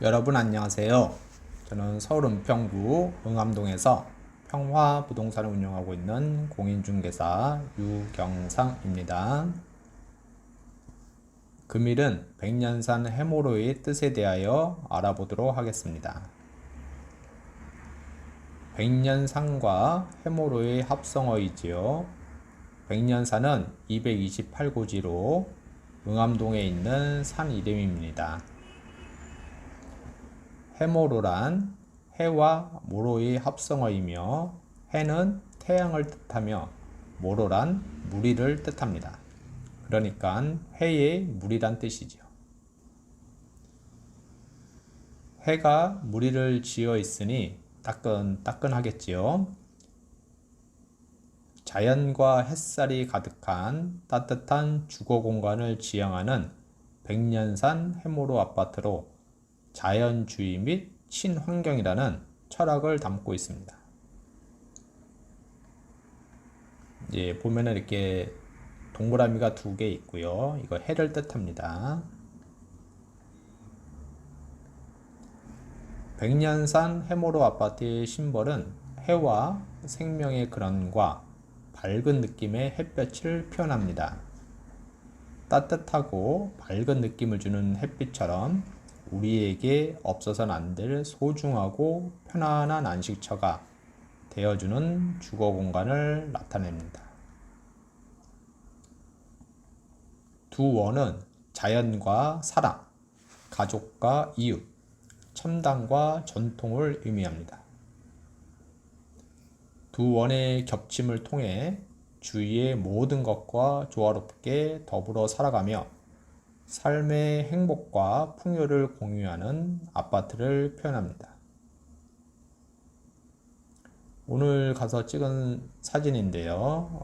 여러분 안녕하세요. 저는 서울 은평구 응암동에서 평화 부동산을 운영하고 있는 공인중개사 유경상입니다. 금일은 백년산 해모로의 뜻에 대하여 알아보도록 하겠습니다. 백년산과 해모로의 합성어이지요. 백년산은 228고지로 응암동에 있는 산 이름입니다. 해모로란 해와 모로의 합성어이며 해는 태양을 뜻하며 모로란 무리를 뜻합니다. 그러니까 해의 무리란 뜻이죠. 해가 무리를 지어 있으니 따끈따끈하겠지요. 자연과 햇살이 가득한 따뜻한 주거 공간을 지향하는 백년산 해모로 아파트로 자연주의 및 친환경이라는 철학을 담고 있습니다. 이제 보면은 이렇게 동그라미가 두 개 있고요. 이거 해를 뜻합니다. 백년산 해모로 아파트의 심벌은 해와 생명의 근원과 밝은 느낌의 햇볕을 표현합니다. 따뜻하고 밝은 느낌을 주는 햇빛처럼 우리에게 없어서는 안 될 소중하고 편안한 안식처가 되어주는 주거 공간을 나타냅니다. 두 원은 자연과 사랑, 가족과 이웃, 첨단과 전통을 의미합니다. 두 원의 겹침을 통해 주위의 모든 것과 조화롭게 더불어 살아가며 삶의 행복과 풍요를 공유하는 아파트를 표현합니다. 오늘 가서 찍은 사진인데요.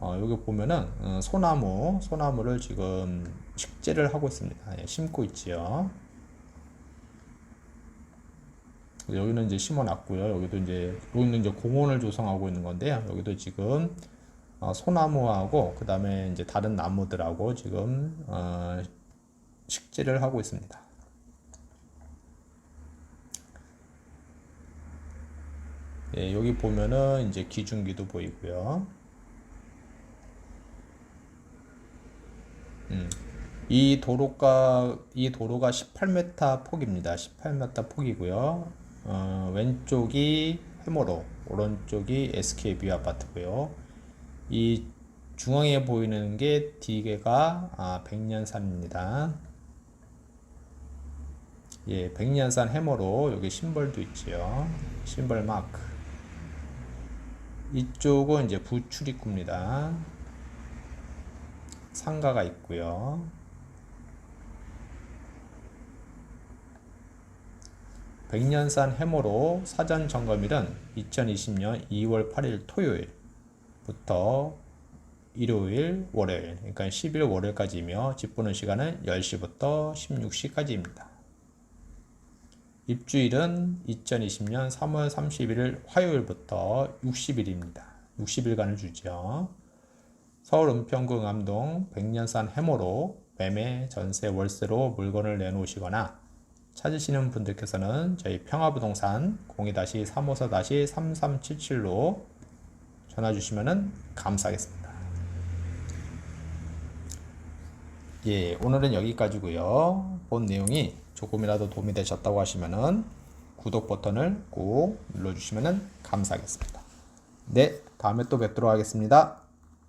어, 여기 보면은 어, 소나무, 소나무를 지금 식재를 하고 있습니다. 예, 심고 있지요. 여기는 이제 심어놨고요. 여기도 이제 여기는 이제 공원을 조성하고 있는 건데요. 여기도 지금 어, 소나무하고 그 다음에 이제 다른 나무들하고 지금 어, 식재를 하고 있습니다. 예, 여기 보면은 이제 기중기도 보이고요. 음, 이 도로가 이 도로가 18m 폭입니다. 18m 폭이고요. 어, 왼쪽이 해모로, 오른쪽이 SKB 아파트고요. 이 중앙에 보이는 게 뒤개가 아, 백년산입니다. 예, 백년산 해머로 여기 심벌도 있지요. 심벌 마크. 이쪽은 이제 부출입구입니다. 상가가 있고요. 백년산 해머로 사전 점검일은 2020년 2월 8일 토요일부터 일요일, 월요일, 그러니까 10일 월요일까지이며 집 보는 시간은 10시부터 16시까지입니다. 입주일은 2020년 3월 31일 화요일부터 60일입니다. 60일간을 주죠. 서울 은평구 응암동 백년산 해모로 매매, 전세, 월세로 물건을 내놓으시거나 찾으시는 분들께서는 저희 평화부동산 02-354-3377로 전화 주시면 감사하겠습니다. 예, 오늘은 여기까지고요. 본 내용이 조금이라도 도움이 되셨다고 하시면은 구독 버튼을 꼭 눌러주시면 감사하겠습니다. 네, 다음에 또 뵙도록 하겠습니다.